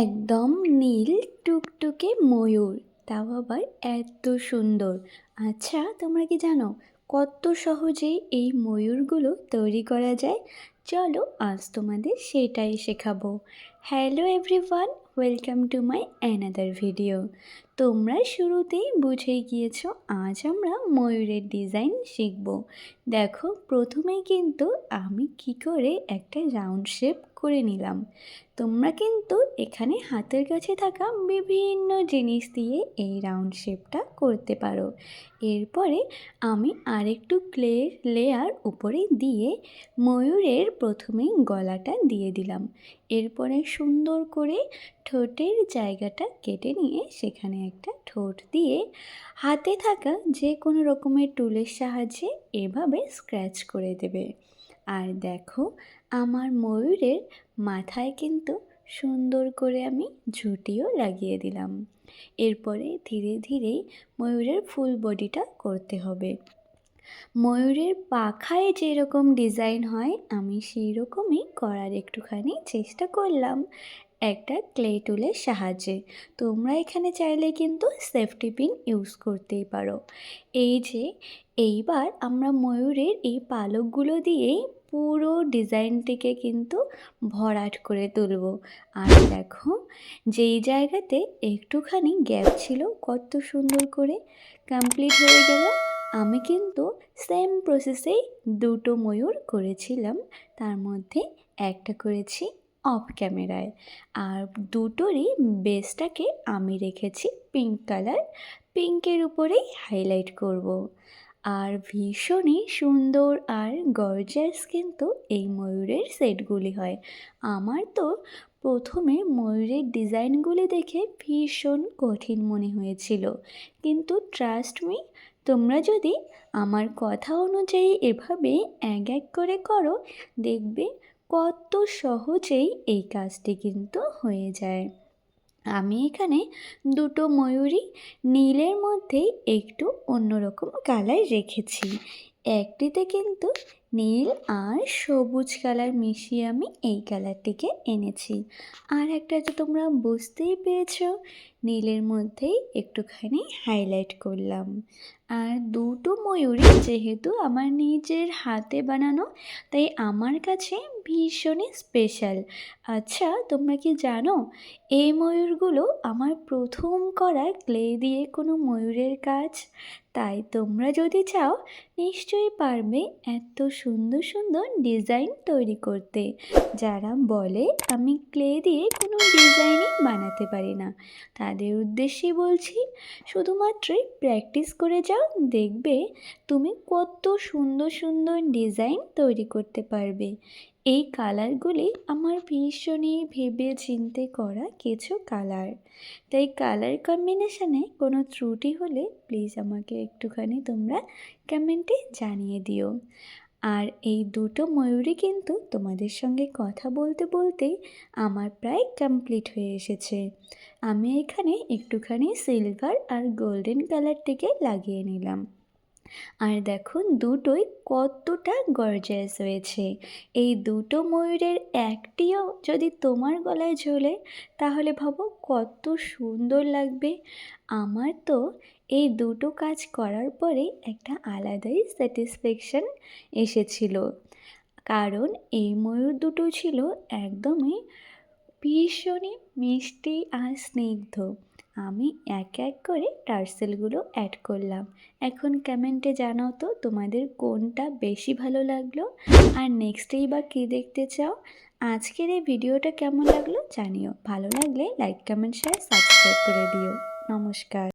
একদম নীল টুকটুকে ময়ূর। তাও আবার এত সুন্দর। আচ্ছা তোমরা কি জানো কত সহজেই এই ময়ূরগুলো তৈরি করা যায়? চলো আজ তোমাদের সেটাই শেখাবো। Hello everyone welcome to my another video তোমরা শুরুতেই বুঝেই গিয়েছো, আজ আমরা ময়ূরের ডিজাইন শিখব। দেখো, প্রথমেই কিন্তু আমি কি করে একটা রাউন্ড শেপ করে নিলাম। তোমরা কিন্তু এখানে হাতের কাছে থাকা বিভিন্ন জিনিস দিয়ে এই রাউন্ড শেপটা করতে পারো। এরপরে আমি আরেকটু ক্লে লেয়ার উপরে দিয়ে ময়ূরের প্রথমেই গলাটা দিয়ে দিলাম। এরপরে সুন্দর করে ঠোঁটের জায়গাটা কেটে নিয়ে সেখানে একটা ঠোঁট দিয়ে হাতে থাকা যে কোনো রকমের টুলের সাহায্যে এভাবে স্ক্র্যাচ করে দেবে। আর দেখো, আমার ময়ূরের মাথায় কিন্তু সুন্দর করে আমি ঝুঁটিও লাগিয়ে দিলাম। এরপরে ধীরে ধীরে ময়ূরের ফুল বডিটা করতে হবে। ময়ূরের পাখায় যেরকম ডিজাইন হয়, আমি সেই রকমই করার একটুখানি চেষ্টা করলাম একটা ক্লে টুলের সাহায্যে। তোমরা এখানে চাইলে কিন্তু সেফটি পিন ইউজ করতেই পারো। এই যে, এইবার আমরা ময়ূরের এই পালকগুলো দিয়েই পুরো ডিজাইনটিকে কিন্তু ভরাট করে তুলব। আর দেখো, যেই জায়গাতে একটুখানি গ্যাপ ছিল, কত সুন্দর করে কমপ্লিট হয়ে গেল। আমি কিন্তু সেম প্রসেসেই দুটো ময়ূর করেছিলাম। তার মধ্যে একটা করেছি অফ ক্যামেরায় আর দুটোরই বেসটাকে আমি রেখেছি পিঙ্ক কালার পিঙ্কের উপরেই হাইলাইট করব। আর ভীষণই সুন্দর আর গর্জাস কিন্তু এই ময়ূরের সেটগুলি হয়। আমার তো প্রথমে ময়ূরের ডিজাইনগুলি দেখে ভীষণ কঠিন মনে হয়েছিল। কিন্তু ট্রাস্ট মি তোমরা যদি আমার কথা অনুযায়ী এভাবে এক এক করে করো, দেখবে কত সহজেই এই কাজটি কিন্তু হয়ে যায়। আমি এখানে দুটো ময়ূরী নীলের মধ্যেই একটু অন্যরকম কালার রেখেছি। একটিতে কিন্তু নীল আর সবুজ কালার মিশিয়ে আমি এই কালারটিকে এনেছি। আর একটা তো তোমরা বুঝতেই পেরেছ নীলের মধ্যেই একটুখানি হাইলাইট করলাম। আর দুটো ময়ূরী যেহেতু আমার নিজের হাতে বানানো, তাই আমার কাছে ভীষণই স্পেশাল আচ্ছা তোমরা কি জানো, এই ময়ূরগুলো আমার প্রথম করা ক্লে দিয়ে কোনো ময়ূরের কাজ? তাই তোমরা যদি চাও, নিশ্চয়ই পারবে এত সুন্দর সুন্দর ডিজাইন তৈরি করতে। যারা বলে আমি ক্লে দিয়ে কোনো ডিজাইনই বানাতে পারি না, তাদের উদ্দেশ্যে বলছি শুধুমাত্রই প্র্যাকটিস করে যাও, দেখবে তুমি কত সুন্দর সুন্দর ডিজাইন তৈরি করতে পারবে। এই কালারগুলি আমার ভীষণই ভেবে চিনতে করা কিছু কালার তাই কালার কম্বিনেশানে কোনো ত্রুটি হলে প্লিজ আমাকে একটুখানি তোমরা কমেন্টে জানিয়ে দিও। আর এই দুটো ময়ূরই কিন্তু তোমাদের সঙ্গে কথা বলতে বলতেই আমার প্রায় কমপ্লিট হয়ে এসেছে। আমি এখানে একটুখানি সিলভার আর গোল্ডেন কালারটিকে লাগিয়ে নিলাম। আর দেখুন দুটোই কতটা গর্জাস হয়েছে। এই দুটো ময়ূরের একটিও যদি তোমার গলায় ঝোলে, তাহলে ভাবো কত সুন্দর লাগবে। আমার তো এই দুটো কাজ করার পরে একটা আলাদাই স্যাটিসফ্যাকশান এসেছিল। কারণ এই ময়ূর দুটো ছিল একদমই ভীষণই মিষ্টি আর স্নিগ্ধ। আমি এক এক করে টার্সেলগুলো অ্যাড করলাম। এখন কমেন্টে জানাও তো তোমাদের কোনটা বেশি ভালো লাগল। আর নেক্সটেই বা কী দেখতে চাও? আজকের এই ভিডিওটা কেমন লাগল জানিও। ভালো লাগলে লাইক কমেন্ট শেয়ার সাবস্ক্রাইব করে দিও। নমস্কার।